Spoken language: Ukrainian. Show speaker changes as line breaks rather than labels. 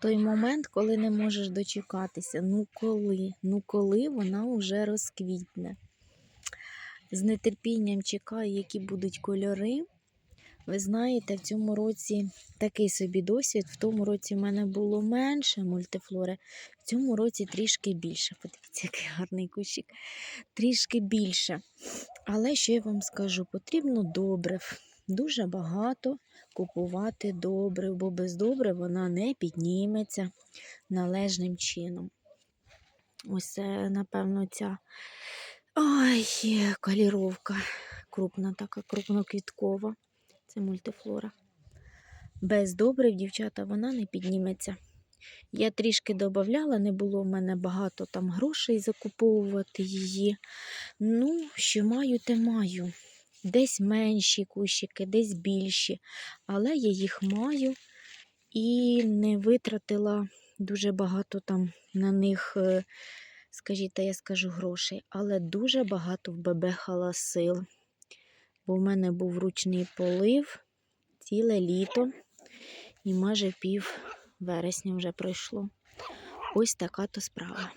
той момент, коли не можеш дочекатися. Ну коли? Ну коли вона вже розквітне. З нетерпінням чекаю, які будуть кольори. Ви знаєте, в цьому році такий собі досвід. В тому році в мене було менше мультифлори, в цьому році трішки більше. Подивіться, який гарний кущик. Трішки більше. Але що я вам скажу, потрібно добрив. Дуже багато купувати добрив, бо без добрив вона не підніметься належним чином. Ось напевно, ця Ой, каліровка. Крупна така, крупноквіткова. Це мультифлора. Без добрив, дівчата, вона не підніметься. Я трішки додавала, не було в мене багато там грошей закуповувати її. Ну, що маю, те маю. Десь менші кущики, десь більші. Але я їх маю і не витратила дуже багато там на них, е, скажіть, я скажу грошей, але дуже багато вбебехала сил. Бо в мене був ручний полив ціле літо і майже пів вересня вже пройшло. Ось така то справа.